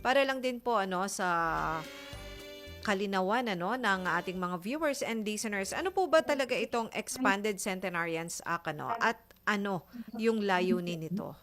Para lang din po ano sa kalinawan ano ng ating mga viewers and listeners. Ano po ba talaga itong Expanded Centenarians Act ano at ano yung layunin nito?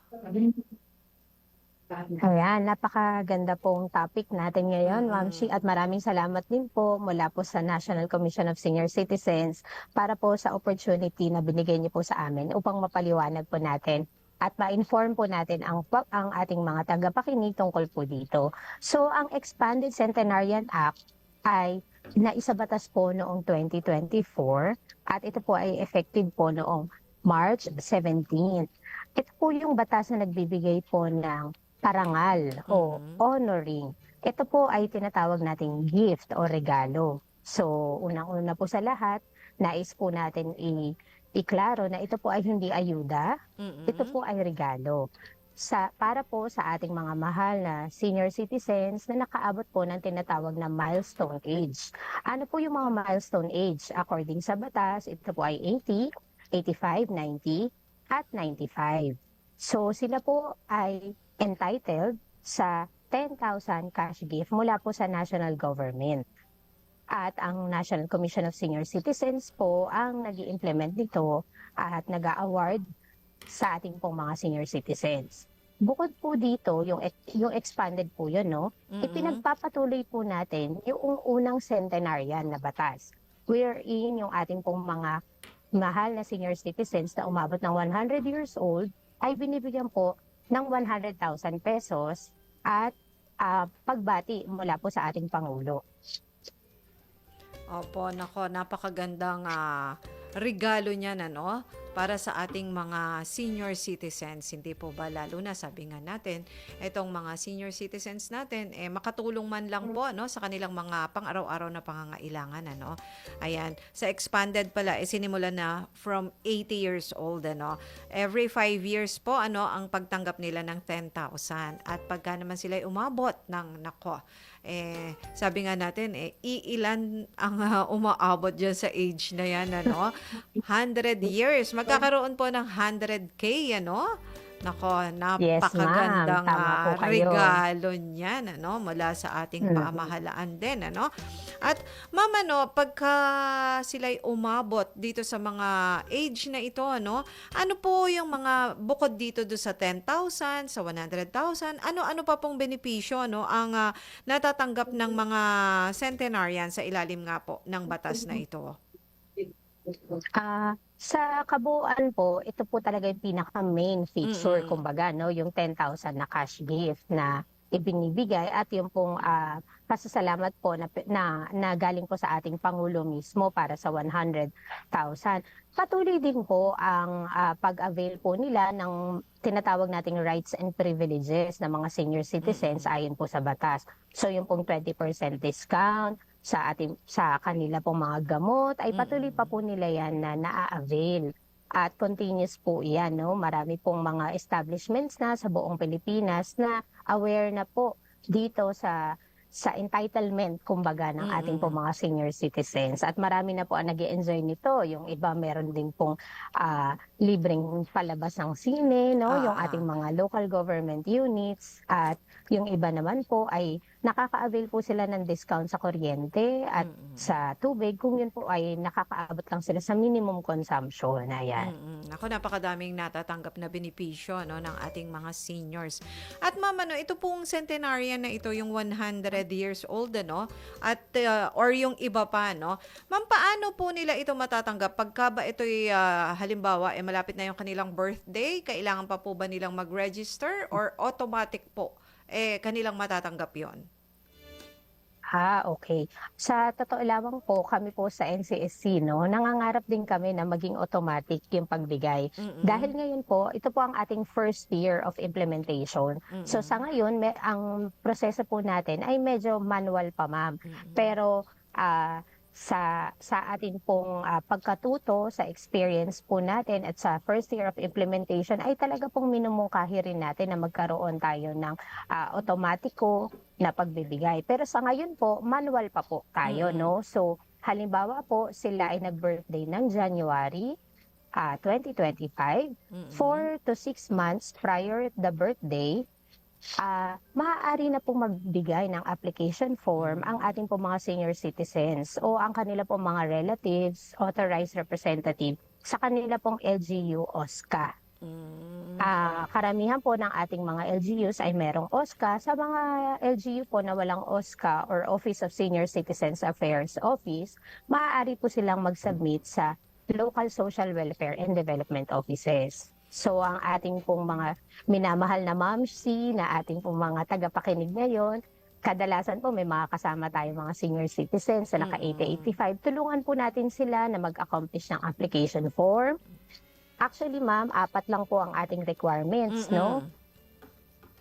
Ayan, napakaganda pong topic natin ngayon, Mm. Ma'am Shi, at maraming salamat din po mula po sa National Commission of Senior Citizens para po sa opportunity na binigay niyo po sa amin upang mapaliwanag po natin at ma-inform po natin ang, ang ating mga tagapakinig tungkol po dito. So, ang Expanded Centenarian Act ay naisabatas po noong 2024 at ito po ay effective po noong March 17. Ito po yung batas na nagbibigay po ng parangal o Mhm. honoring. Ito po ay tinatawag nating gift o regalo. So, unang-una po sa lahat, nais po natin i- iklaro na ito po ay hindi ayuda, Mm-mm. ito po ay regalo. Sa, para po sa ating mga mahal na senior citizens na nakaabot po ng tinatawag na milestone age. Ano po yung mga milestone age? According sa batas, ito po ay 80, 85, 90, at 95. So sila po ay entitled sa 10,000 cash gift mula po sa national government. At ang National Commission of Senior Citizens po ang nag implement nito at nag award sa ating pong mga senior citizens. Bukod po dito, yung, yung expanded po yun, no? Mm-mm. Ipinagpapatuloy po natin yung unang centenarian na batas. Wherein yung ating pong mga mahal na senior citizens na umabot ng 100 years old ay binibigyan po ng 100,000 pesos at ah, pagbati mula po sa ating Pangulo. Opo, nako, napakagandang ah, regalo niyan ano para sa ating mga senior citizens. Hindi po ba lalo na sabi nga natin, itong mga senior citizens natin eh makatulong man lang po ano sa kanilang mga pang-araw-araw na pangangailangan ano. Ayan, sa expanded pala eh sinimula na from 80 years old ano. Every 5 years po ano ang pagtanggap nila ng 10,000 at pagka naman sila umabot ng nako eh sabi nga natin eh iilan ang ah, umaabot diyan sa age na yan ano? 100 years. Magkakaroon po ng 100k ano Nako, Yes, napakagandang ma'am. Tama po ah, kayo. regalo niyan ano mula sa ating Mm. pamahalaan din ano. At mama no, pagka sila'y umabot dito sa mga age na ito ano, ano po yung mga bukod dito do sa 10,000, sa 100,000, ano-ano pa pong benepisyo no ang ah, natatanggap ng mga centenarian sa ilalim nga po ng batas na ito? Ah, sa kabuuan po, ito po talaga yung pinaka main feature Mm-mm. kumbaga no, yung 10,000 na cash gift na ibinibigay at yung pong ah, pasasalamat po na, na, na galing po sa ating Pangulo mismo para sa 100,000. Patuloy din po ang ah, pag-avail po nila ng tinatawag nating rights and privileges ng mga senior citizens ayon po sa batas. So yung pong 20% discount sa ating sa kanila pong mga gamot ay patuloy pa po nila yan na naa-avail. At continuous po yan, no? Marami pong mga establishments na sa buong Pilipinas na aware na po dito sa sa entitlement kumbaga ng ating pong mga senior citizens at marami na po ang nag enjoy nito yung iba meron din pong ah, libreng palabas ng sine no yung Ah. ating mga local government units at yung iba naman po ay nakaka-avail po sila ng discount sa kuryente at Mm-mm. sa tubig kung yun po ay nakakaabot lang sila sa minimum consumption. Ayan. Mm-mm. Ako, napakadaming natatanggap na benepisyo no, ng ating mga seniors. At mama, no, ito pong centenarian na ito, yung 100 years old, ano, at, uh, or yung iba pa, no? Ma'am, paano po nila ito matatanggap? Pagka ba ito'y, uh, halimbawa, eh, malapit na yung kanilang birthday, kailangan pa po ba nilang mag-register or automatic po, eh, kanilang matatanggap yon Ah, okay. Sa totoo lamang po, kami po sa NCSC, no, nangangarap din kami na maging automatic yung pagbigay. Mm-mm. Dahil ngayon po, ito po ang ating first year of implementation. So Mm-mm. sa ngayon, may, ang proseso po natin ay medyo manual pa, ma'am. Mm-mm. Pero ah, sa sa atin pong ah, pagkatuto sa experience po natin at sa first year of implementation ay talaga pong minumungkahi rin natin na magkaroon tayo ng ah, automatiko na pagbibigay. Pero sa ngayon po, manual pa po tayo, Mm. no? So, halimbawa po, sila ay nag-birthday ng January ah, 2025, Mm-mm. four to six months prior the birthday, ah maaari na pong magbigay ng application form ang ating po mga senior citizens o ang kanila pong mga relatives, authorized representative sa kanila pong LGU OSCA. Mm. Ah, karamihan po ng ating mga LGUs ay merong OSCA. Sa mga LGU po na walang OSCA or Office of Senior Citizens Affairs Office, maaari po silang mag-submit sa local social welfare and development offices. So ang ating pong mga minamahal na mamsi, na ating pong mga tagapakinig ngayon, kadalasan po may mga kasama tayo mga senior citizens na naka Mm. 80-85. Tulungan po natin sila na mag-accomplish ng application form. Actually, ma'am, apat lang po ang ating requirements, no? Mm-mm.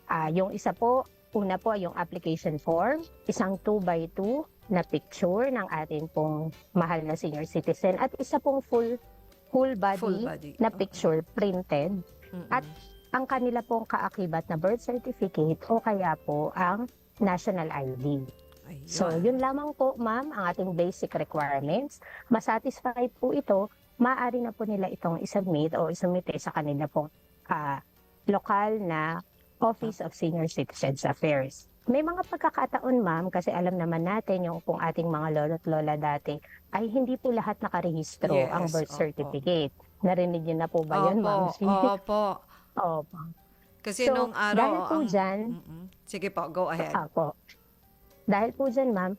Ah, yung isa po, una po ay yung application form, isang 2 by 2 na picture ng ating pong mahal na senior citizen at isa pong full full body, Full body. na picture printed Mm-mm. at ang kanila pong kaakibat na birth certificate o kaya po ang national ID. Ayun. So, yun lamang po, ma'am, ang ating basic requirements. Masatisfy po ito, maaari na po nila itong isubmit o isumite sa kanila pong ah, lokal na Office of Senior Citizens Affairs. May mga pagkakataon, ma'am, kasi alam naman natin yung kung ating mga lolo't lola dati, ay hindi po lahat nakarehistro Yes, ang birth opo. certificate. Narinig niyo na po ba yun, ma'am? Opo, opo. Opo. Kasi So, nung araw... dahil po ang- dyan, Mm-mm. Sige po, go ahead. Apo. Dahil po dyan, ma'am,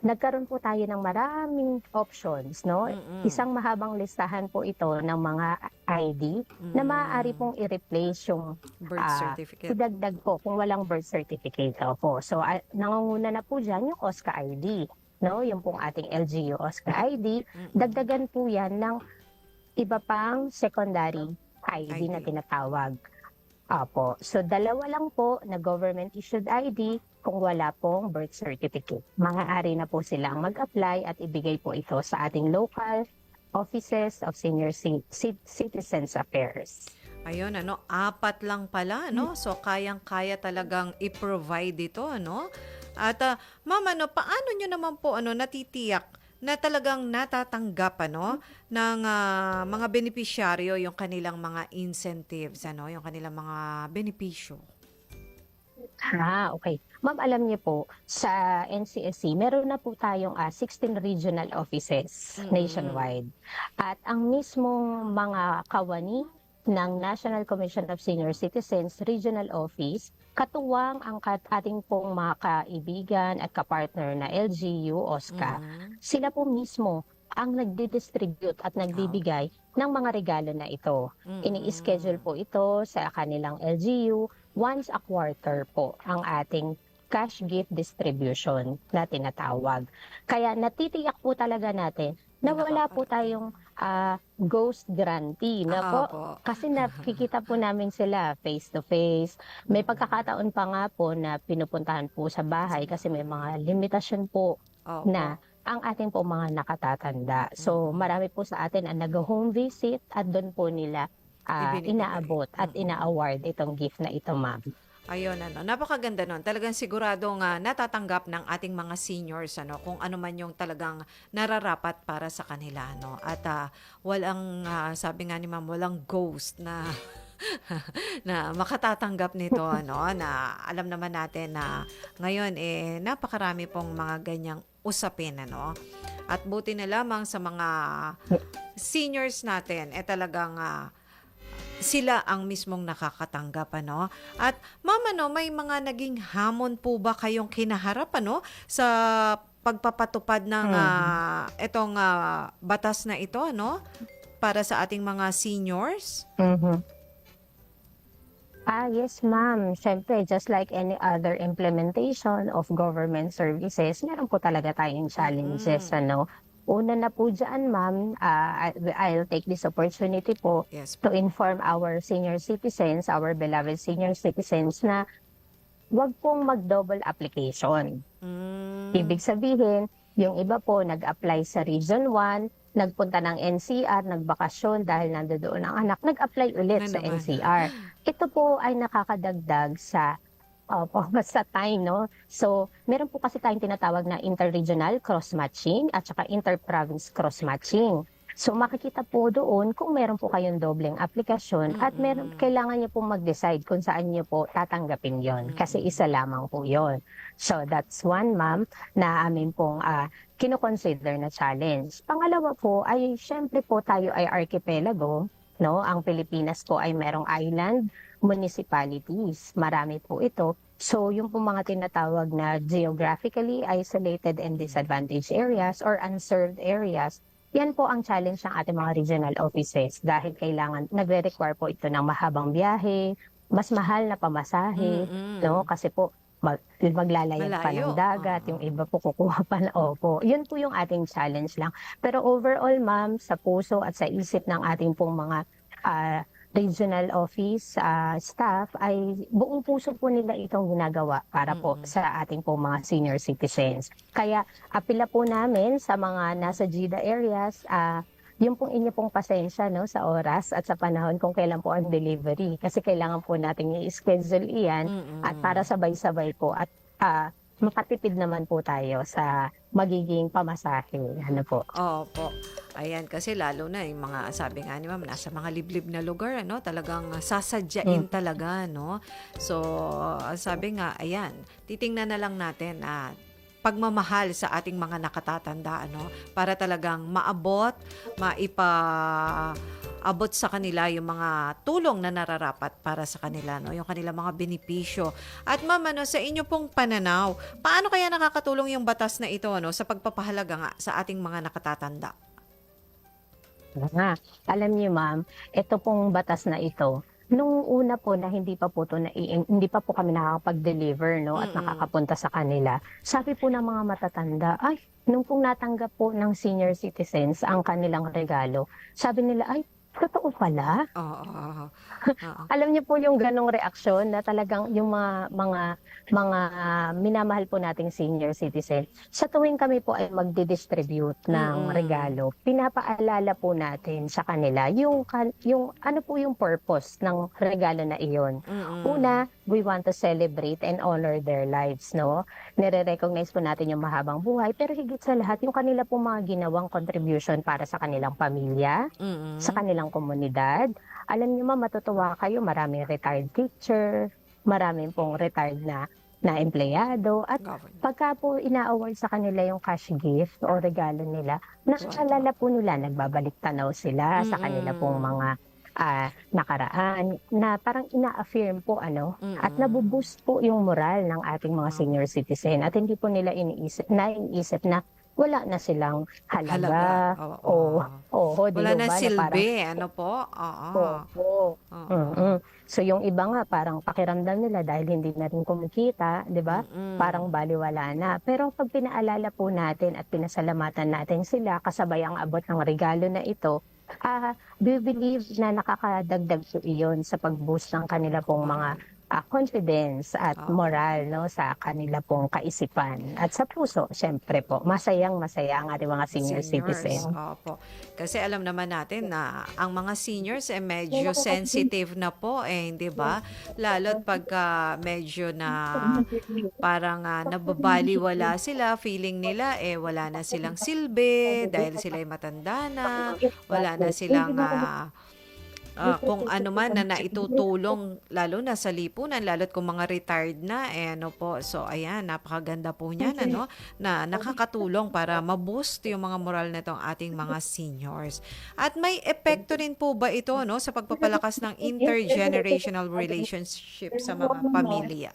nagkaroon po tayo ng maraming options, no? Mm-mm. Isang mahabang listahan po ito ng mga ID na Mm. maaari pong i-replace yung birth ah, certificate. idagdag po kung walang birth certificate po. So, ah, nangunguna na po dyan yung OSCA ID, no? Yung pong ating LGU OSCA ID. Mm-mm. Dagdagan po yan ng iba pang secondary ID, na ID. tinatawag. Apo. So, dalawa lang po na government-issued ID kung wala pong birth certificate. Maaari na po silang mag-apply at ibigay po ito sa ating local offices of senior ci- ci- citizens affairs. Ayun, ano, apat lang pala, no? So, kayang-kaya talagang i-provide ito, no? At, ah, ma'am, ano, paano nyo naman po, ano, natitiyak na talagang natatanggap, ano, ng ah, mga benepisyaryo yung kanilang mga incentives, ano, yung kanilang mga benepisyo? Ah, okay. Ma'am, alam niyo po, sa NCSC, meron na po tayong ah, 16 regional offices Mm. nationwide. At ang mismong mga kawani ng National Commission of Senior Citizens Regional Office, katuwang ang kat ating pong mga kaibigan at kapartner na LGU, OSCA, Mm. sila po mismo ang nagdi-distribute at nagbibigay ng mga regalo na ito. Mm-mm. Ini-schedule po ito sa kanilang LGU once a quarter po ang ating cash gift distribution na tinatawag. Kaya natitiyak po talaga natin na wala po tayong ah, ghost grantee na po. Opo. Kasi nakikita po namin sila face to face. May pagkakataon pa nga po na pinupuntahan po sa bahay kasi may mga limitasyon po Opo. na ang ating po mga nakatatanda. So marami po sa atin ang nag-home visit at doon po nila ah, Ibinibigay. inaabot at ina-award itong gift na ito, ma'am. Ayun, ano, napakaganda nun. Talagang siguradong ah, natatanggap ng ating mga seniors ano, kung ano man yung talagang nararapat para sa kanila. No? At ah, walang, ah, sabi nga ni ma'am, walang ghost na na makatatanggap nito ano na alam naman natin na ngayon eh napakarami pong mga ganyang usapin ano at buti na lamang sa mga seniors natin eh talagang ah, sila ang mismong nakakatanggap ano. At ma'am ano, may mga naging hamon po ba kayong kinaharap ano sa pagpapatupad ng Mhm. ah, etong ah, batas na ito ano para sa ating mga seniors? Mhm. Ah, yes, ma'am. Siyempre, just like any other implementation of government services, meron po talaga tayong challenges, Mm. ano. Una na po dyan, ma'am, I- I'll take this opportunity po Yes. to inform our senior citizens, our beloved senior citizens na wag pong mag-double application. Mm. Ibig sabihin, yung iba po nag-apply sa Region 1, nagpunta ng NCR, nagbakasyon dahil nandoon ang anak, nag-apply ulit Na sa naman. NCR. Ito po ay nakakadagdag sa Opo, sa time, no? So, meron po kasi tayong tinatawag na interregional cross-matching at saka inter-province cross-matching. So makikita po doon kung meron po kayong dobleng aplikasyon at meron, kailangan niyo po mag-decide kung saan niyo po tatanggapin yon kasi isa lamang po yon. So that's one ma'am na amin pong ah, kinoconsider na challenge. Pangalawa po ay syempre po tayo ay archipelago, no? Ang Pilipinas po ay merong island municipalities. Marami po ito. So, yung po mga tinatawag na geographically isolated and disadvantaged areas or unserved areas, yan po ang challenge ng ating mga regional offices dahil kailangan, nagre-require po ito ng mahabang biyahe, mas mahal na pamasahe, Mm-mm. no? Kasi po, mag, maglalayag pa ng dagat, Oo. yung iba po kukuha pa na, opo. Yun po yung ating challenge lang. Pero overall, ma'am, sa puso at sa isip ng ating pong mga ah, regional office ah, staff ay buong puso po nila itong ginagawa para po Mm-mm. sa ating pong mga senior citizens. Kaya apila po namin sa mga nasa GIDA areas, ah, yung pong inyo pong pasensya no, sa oras at sa panahon kung kailan po ang delivery. Kasi kailangan po natin i-schedule iyan Mm-mm. at para sabay-sabay po at ah, makatipid naman po tayo sa magiging pamasahe. Ano po? Opo. Ayan, kasi lalo na yung mga, sabi nga ni ma'am, nasa mga liblib na lugar, ano, talagang sasadyain talaga, no? So, sabi nga, ayan, titingnan na lang natin at pagmamahal sa ating mga nakatatanda, ano, para talagang maabot, maipa abot sa kanila yung mga tulong na nararapat para sa kanila, no? yung kanila mga benepisyo. At ma'am, ano, sa inyo pong pananaw, paano kaya nakakatulong yung batas na ito no, sa pagpapahalaga nga sa ating mga nakatatanda? Nga, alam niyo ma'am, ito pong batas na ito, nung una po na hindi pa po to na hindi pa po kami nakakapag-deliver no at Mm-mm. nakakapunta sa kanila. Sabi po ng mga matatanda, ay nung pong natanggap po ng senior citizens ang kanilang regalo, sabi nila, ay totoo pala. Oo. oo. Alam niyo po yung ganong reaksyon na talagang yung mga mga mga ah, minamahal po nating senior citizen. Sa tuwing kami po ay magdi-distribute ng Mm-mm. regalo, pinapaalala po natin sa kanila yung yung ano po yung purpose ng regalo na iyon. Mm-mm. Una, we want to celebrate and honor their lives, no? Nire-recognize po natin yung mahabang buhay, pero higit sa lahat, yung kanila po mga ginawang contribution para sa kanilang pamilya, Mm-mm. sa kanilang komunidad. Alam niyo ma, matutuwa kayo, maraming retired teacher, maraming pong retired na na empleyado at Government. pagka po ina-award sa kanila yung cash gift o regalo nila, nakaalala po nila, nagbabalik tanaw sila sa kanila pong Mm-mm. mga ah, nakaraan na parang ina-affirm po ano at Mm-mm. nabuboost po yung moral ng ating mga senior citizen at hindi po nila iniisip naiisip na wala na silang halaga, Halaga. Oo. o o di Wala ba, na na parang silbi. Ano po? Oo. Opo. Oo. Mm-mm. So yung iba nga parang pakiramdam nila dahil hindi na rin kumikita, 'di ba? Mm-mm. Parang baliwala na. Pero pag pinaalala po natin at pinasalamatan natin sila kasabay ang abot ng regalo na ito, ah we believe na nakakadagdag po iyon sa pag-boost ng kanila pong mga ah, confidence at Oo. moral no sa kanila pong kaisipan at sa puso syempre po masayang masaya ang ating mga senior Seniors, citizen Opo. Kasi alam naman natin na ang mga seniors eh medyo sensitive na po eh, hindi ba? Lalo't pagka medyo na parang uh, nababaliwala sila, feeling nila eh wala na silang silbi dahil sila'y matanda na, wala na silang ah, ah, kung ano man na naitutulong lalo na sa lipunan, lalo't kung mga retired na, eh ano po. So ayan, napakaganda po niyan, ano, na nakakatulong para ma-boost yung mga moral na itong ating mga seniors. At may epekto rin po ba ito, no, sa pagpapalakas ng intergenerational relationship sa mga pamilya?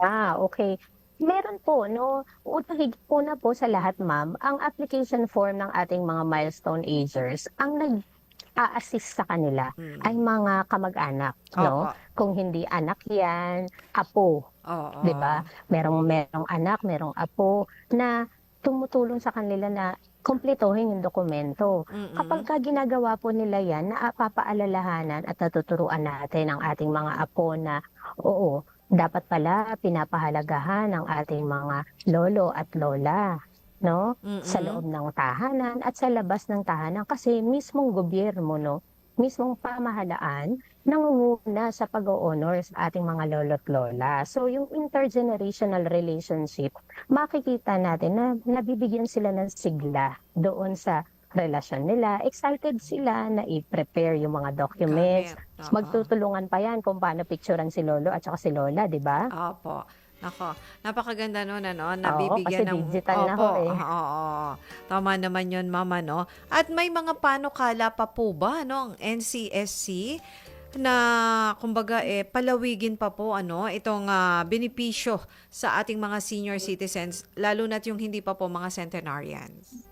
Ah, okay. Meron po, no? Una, po na po sa lahat, ma'am, ang application form ng ating mga milestone agers, ang nag-a-assist sa kanila Mm. ay mga kamag-anak, no? Opo. Kung hindi anak yan, apo, Oo. 'di ba? Merong merong anak, merong apo na tumutulong sa kanila na kumpletuhin yung dokumento. Mm-mm. Kapag ka ginagawa po nila yan, napapaalalahanan at natuturuan natin ang ating mga apo na, oo, dapat pala pinapahalagahan ng ating mga lolo at lola, no? Mm-mm. Sa loob ng tahanan at sa labas ng tahanan kasi mismong gobyerno, no? Mismong pamahalaan nangunguna sa pag-honor sa ating mga lolo't lola. So yung intergenerational relationship, makikita natin na nabibigyan sila ng sigla doon sa relasyon nila. Excited sila na i-prepare yung mga documents. Correct. Magtutulungan pa yan kung paano picturean si Lolo at saka si Lola, di ba? Opo. Nako, napakaganda nun, ano, Oo, nabibigyan kasi ng... digital na ho Opo, eh. oo, oo. Tama naman yun, mama, no? At may mga panukala pa po ba, no, ang NCSC na, kumbaga, eh, palawigin pa po, ano, itong ah, benepisyo sa ating mga senior citizens, lalo na't yung hindi pa po mga centenarians.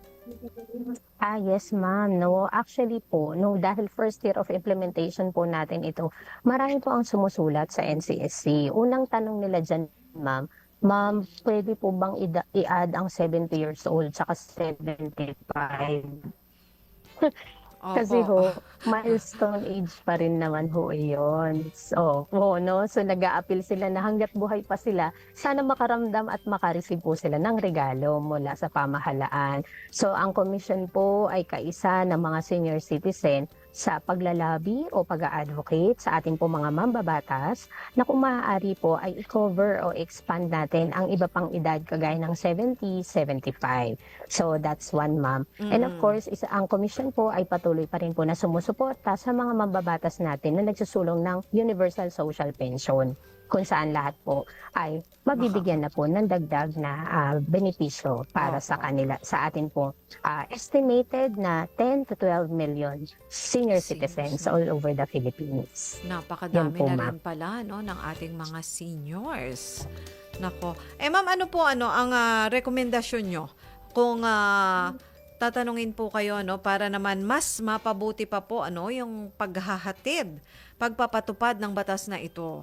Ah, yes, ma'am. No, actually po, no, dahil first year of implementation po natin ito, marami po ang sumusulat sa NCSC. Unang tanong nila dyan, ma'am, ma'am, pwede po bang i-add ang 70 years old saka 75? Kasi Opo. ho, milestone age pa rin naman ho yun. So, oo, no? So, nag appeal sila na hanggat buhay pa sila, sana makaramdam at makareceive po sila ng regalo mula sa pamahalaan. So, ang commission po ay kaisa ng mga senior citizen sa paglalabi o pag-advocate sa ating po mga mambabatas na kung maaari po ay i-cover o expand natin ang iba pang edad kagaya ng 70, 75. So, that's one, ma'am. And of Mm. course, isa, ang commission po ay patuloy pa rin po na sumusuporta sa mga mambabatas natin na nagsusulong ng Universal Social Pension kung saan lahat po ay mabibigyan na po ng dagdag na ah, benepisyo para sa kanila sa atin po ah, estimated na 10 to 12 million Senior citizens all over the Philippines. Napakadami po, na rin pala no ng ating mga seniors. Nako. Eh ma'am, ano po ano ang ah, rekomendasyon nyo kung ah, tatanungin po kayo no para naman mas mapabuti pa po ano yung paghahatid, pagpapatupad ng batas na ito.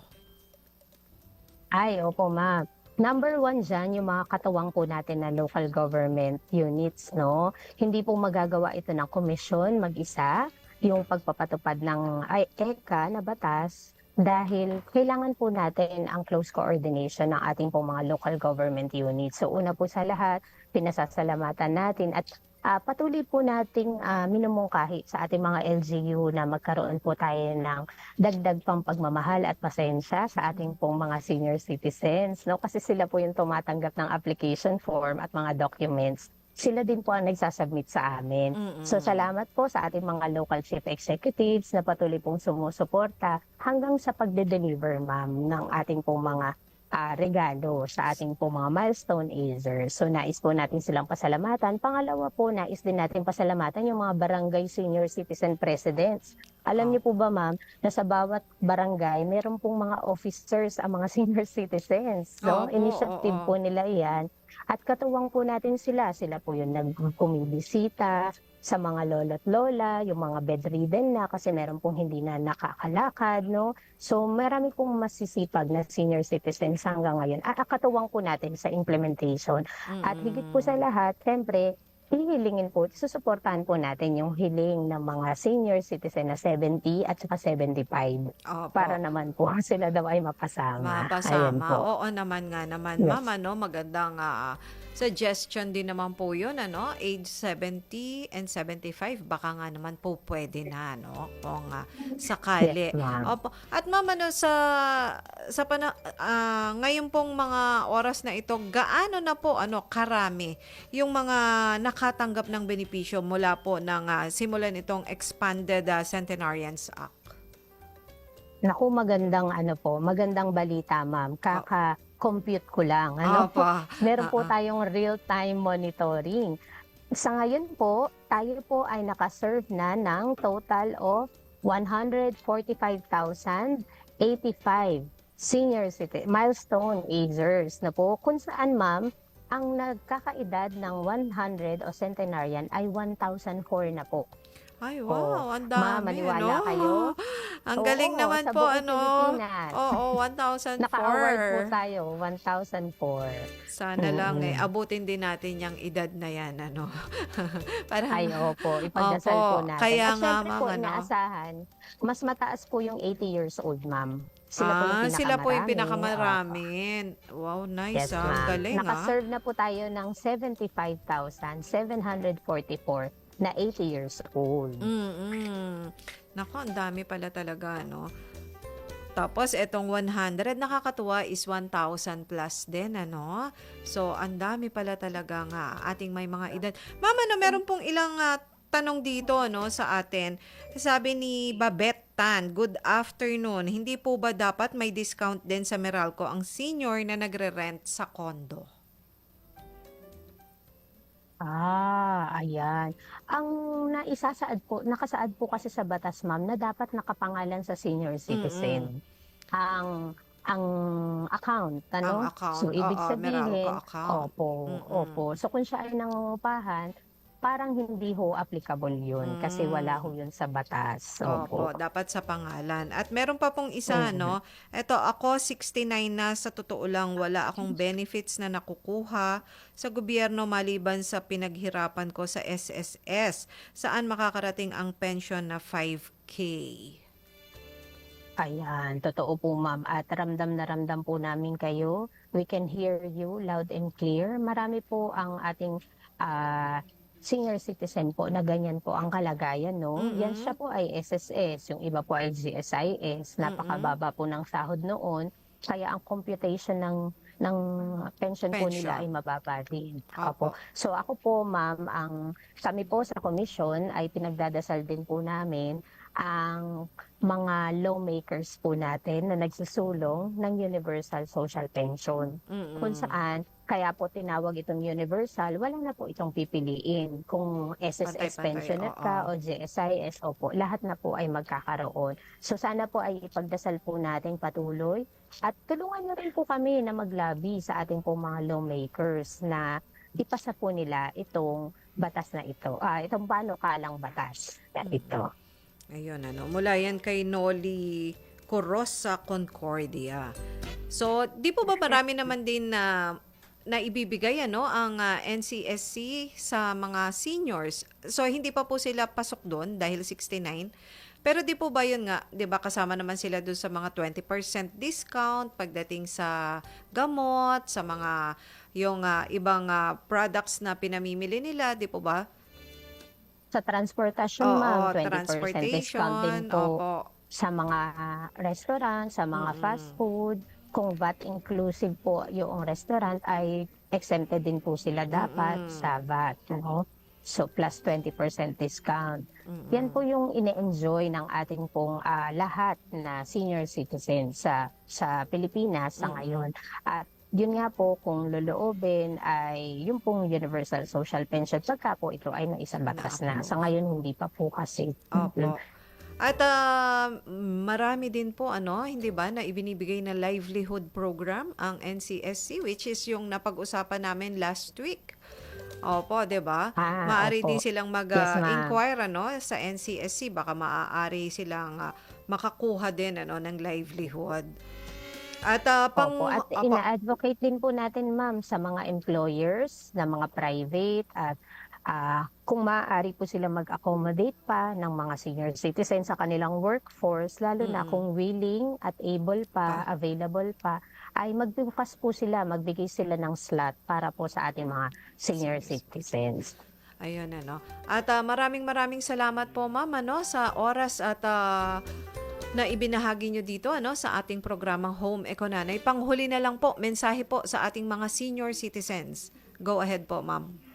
Ay, opo, ma'am. Number one dyan, yung mga katawang po natin na local government units, no? Hindi po magagawa ito ng komisyon mag-isa, yung pagpapatupad ng ay, ECA na batas, dahil kailangan po natin ang close coordination ng ating po mga local government units. So una po sa lahat, pinasasalamatan natin at ah, patuloy po nating ah, minumungkahi sa ating mga LGU na magkaroon po tayo ng dagdag pang pagmamahal at pasensya sa ating pong mga senior citizens, no? Kasi sila po yung tumatanggap ng application form at mga documents. Sila din po ang nagsasubmit sa amin. Mm-mm. So salamat po sa ating mga local chief executives na patuloy pong sumusuporta hanggang sa pagde-deliver, ma'am, ng ating pong mga ah, regalo sa ating pong mga milestone agers. So nais po natin silang pasalamatan. Pangalawa po, nais din natin pasalamatan yung mga barangay senior citizen presidents. Alam niyo po ba, ma'am, na sa bawat barangay, meron pong mga officers ang mga senior citizens. No? Opo, Initiative oo. po nila yan. At katuwang po natin sila. Sila po yung nagkumibisita sa mga lolo't lola, yung mga bedridden na kasi meron pong hindi na nakakalakad, no? So, marami pong masisipag na senior citizens hanggang ngayon. At katuwang po natin sa implementation. At higit po sa lahat, siyempre, hihilingin po, susuportahan po natin yung hiling ng mga senior citizen na 70 at saka 75 Opo. para naman po sila daw ay mapasama. Mapasama. Oo naman nga naman. Yes. Mama, no, magandang ah, suggestion din naman po yun, ano? Age 70 and 75, baka nga naman po pwede na, no? Kung ah, sakali. Yes, ma'am. Opo. At mama, no, sa, sa pana, ah, ngayon pong mga oras na ito, gaano na po, ano, karami yung mga nakatanggap ng benepisyo mula po ng ah, simulan itong Expanded ah, Centenarians Act? Naku, magandang ano po, magandang balita ma'am. Kaka-compute ko lang. Ano Opo. Meron po Ah, ah. tayong real-time monitoring. Sa ngayon po, tayo po ay nakaserve na ng total of 145,085 senior citizen, milestone agers na po. Kung saan ma'am, ang nagkakaedad ng 100 o centenarian ay 1,004 na po. Ay, wow, ang dami, Ma, maniwala ano? kayo? Ang Oo, galing naman sa po, buong ano? Pilipinas. Oo, 1,004. Naka-award po tayo, 1,004. Sana lang eh, abutin din natin yung edad na yan, ano? Para, Ay, opo. Ipagdasal Opo, po natin. kaya At nga, syempre ma'am, po, ano? inaasahan, mas mataas po yung 80 years old, ma'am. Sila po yung ah, sila po yung pinakamarami. pinakamarami. Wow, Opo. nice Yes, ah. Ang ma'am. galing ah. Nakaserve na po tayo ng 75,744 na 80 years old. Mm-mm. Nako, ang dami pala talaga, no? Tapos, etong 100, nakakatuwa is 1,000 plus din, ano? So, ang dami pala talaga nga ating may mga edad. Mama, no, meron pong ilang ah, tanong dito no sa atin. Sabi ni Babette Tan, good afternoon. Hindi po ba dapat may discount din sa Meralco ang senior na nagre-rent sa condo? Ah, ayan. Ang naisasaad po, nakasaad po kasi sa batas, ma'am, na dapat nakapangalan sa senior citizen. Ang ang account, ano? Ang account, So, ibig oo, sabihin, Meralco account. opo, Mm-mm. opo. So, kung siya ay nangungupahan, parang hindi ho applicable yun kasi Mm. wala ho yun sa batas. Opo, Opo. dapat sa pangalan. At meron pa pong isa, Mhm. no? Ito, ako 69 na, sa totoo lang, wala akong benefits na nakukuha sa gobyerno maliban sa pinaghirapan ko sa SSS. Saan makakarating ang pension na 5K? Ayan, totoo po ma'am. At ramdam na ramdam po namin kayo. We can hear you loud and clear. Marami po ang ating ah, senior citizen po na ganyan po ang kalagayan, no? Mhm. Yan siya po ay SSS, yung iba po ay GSIS. Napakababa po ng sahod noon. Kaya ang computation ng ng pension, po Pension. nila ay mababa din. Opo. Opo. So ako po ma'am, ang kami po sa commission ay pinagdadasal din po namin ang mga lawmakers po natin na nagsusulong ng Universal Social Pension. Mm-mm. Kung saan, kaya po tinawag itong universal, wala na po itong pipiliin. Kung SSS Pantay-pantay, pensionate oo. ka o GSIS, opo, lahat na po ay magkakaroon. So sana po ay ipagdasal po natin patuloy at tulungan niyo rin po kami na maglabi sa ating po mga lawmakers na ipasa po nila itong batas na ito. Ah, itong panukalang batas na ito. Ayun, ano. Mula yan kay Noli Coros sa Concordia. So, di po ba marami naman din na na ibibigay ano ang ah, NCSC sa mga seniors. So hindi pa po sila pasok doon dahil 69. Pero di po ba yun nga, 'di ba kasama naman sila doon sa mga 20% discount pagdating sa gamot, sa mga yung ah, ibang ah, products na pinamimili nila, di po ba? Sa transportasyon, Oo, ma'am, 20% transportation. discount din po Opo. sa mga restaurant, sa mga Mm-mm. fast food. Kung VAT inclusive po yung restaurant ay exempted din po sila dapat Mm-mm. sa VAT. No? So plus 20% discount. Mm-mm. Yan po yung ine-enjoy ng ating pong ah, lahat na senior citizen sa sa Pilipinas sa Mm. ngayon. At yun nga po kung loloobin ay yung pong universal social pension pagka po ito ay naisabatas na. Sa ngayon hindi pa po kasi. Opo. At ah, marami din po ano, hindi ba, na ibinibigay na livelihood program ang NCSC which is yung napag-usapan namin last week. Opo, 'di ba? Ah, Maaari opo. din silang Yes, ma'am. mag-inquire ano sa NCSC baka maaari silang ah, makakuha din ano ng livelihood. At ah, pang Opo, at opo. ina-advocate din po natin ma'am sa mga employers na mga private at ah, kung maaari po sila mag-accommodate pa ng mga senior citizens sa kanilang workforce, lalo na Mm. kung willing at able pa, Pa. available pa, ay magbukas po sila, magbigay sila ng slot para po sa ating mga senior citizens. Ayun ano. At ah, maraming maraming salamat po ma'am ano sa oras at ah, na ibinahagi nyo dito ano sa ating programang Home Econanay. Panghuli na lang po, mensahe po sa ating mga senior citizens. Go ahead po, ma'am.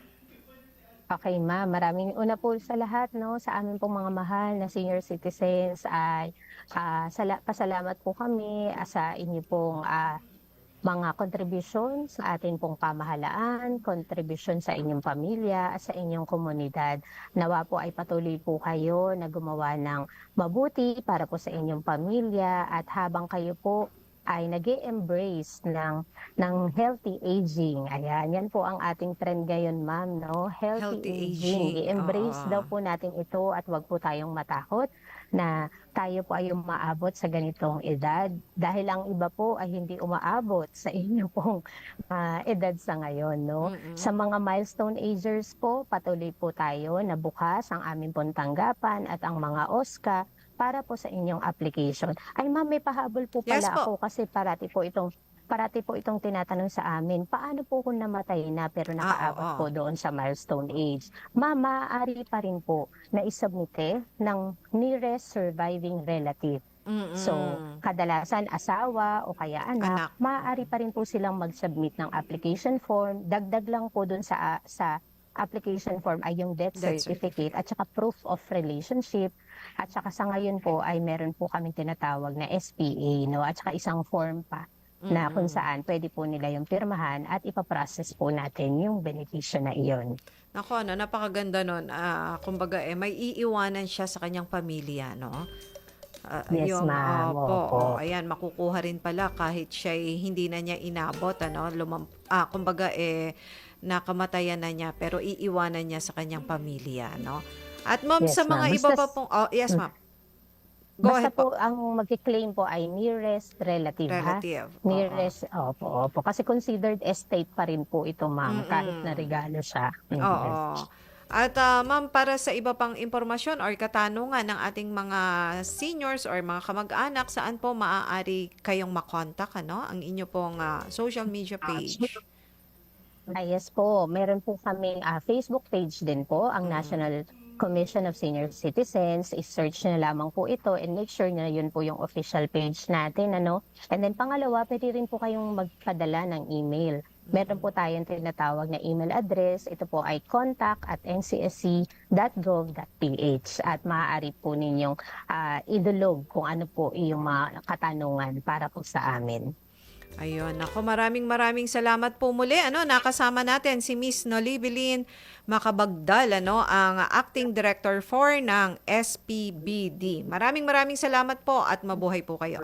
Okay, ma'am. Maraming una po sa lahat, no, sa amin pong mga mahal na senior citizens ay ah, sala- pasalamat po kami ah, sa inyo pong ah, mga contribution sa ating pong pamahalaan, contribution sa inyong pamilya, sa inyong komunidad. Nawa po ay patuloy po kayo na gumawa ng mabuti para po sa inyong pamilya at habang kayo po ay nag embrace ng ng healthy aging. Ayan, yan po ang ating trend ngayon, ma'am, no? Healthy, Healthy aging. aging, I-embrace oo. daw po natin ito at wag po tayong matakot na tayo po ay umaabot sa ganitong edad. Dahil ang iba po ay hindi umaabot sa inyong pong ah, edad sa ngayon, no? Mm-mm. Sa mga milestone agers po, patuloy po tayo na bukas ang aming pong tanggapan at ang mga OSCA para po sa inyong application. Ay ma'am, may pahabol po Yes pala po. ako kasi parati po itong parati po itong tinatanong sa amin, paano po kung namatay na pero nakaabot oo. po doon sa milestone age? Ma'am, maaari pa rin po na isubmite ng nearest surviving relative. Mm-mm. So, kadalasan asawa o kaya anak, Anak. maaari pa rin po silang mag-submit ng application form. Dagdag lang po dun sa sa application form ay yung death, Death certificate at saka proof of relationship at saka sa ngayon po ay meron po kaming tinatawag na SPA no at saka isang form pa na kung saan pwede po nila yung pirmahan at ipaprocess po natin yung benepisyo na iyon. Nako, ano, napakaganda nun. Ah, kumbaga, eh, may iiwanan siya sa kanyang pamilya, no? Ah, Yes, yung, ma'am. opo, Opo. oh, ayan, makukuha rin pala kahit siya hindi na niya inabot, ano? Lumam, ah, kumbaga, eh, nakamatayan na niya, pero iiwanan niya sa kanyang pamilya, no? At ma'am, Yes, sa mga ma'am. iba pa pong, oh, yes, Mm. ma'am. Go Basta ahead po. po ang magki-claim po ay nearest relative, ha? Relative. oo. Nearest, opo, opo. Kasi considered estate pa rin po ito, ma'am, Mm-mm. kahit na regalo siya. Mm. Oo. At ah, ma'am, para sa iba pang impormasyon or katanungan ng ating mga seniors or mga kamag-anak, saan po maaari kayong makontak, ano? Ang inyo pong ah, social media page. Ah, yes po, meron po kaming ah, Facebook page din po, ang Mm. National Commission of Senior Citizens. I-search nyo lamang po ito and make sure na yun po yung official page natin. Ano? And then pangalawa, pwede rin po kayong magpadala ng email. Meron po tayong tinatawag na email address. Ito po ay contact at ncsc.gov.ph at maaari po ninyong ah, idulog kung ano po yung mga katanungan para po sa amin. Ayun, ako maraming maraming salamat po muli. Ano, nakasama natin si Miss Nolibilin Makabagdal, ano, ang Acting Director 4 ng SPBD. Maraming maraming salamat po at mabuhay po kayo.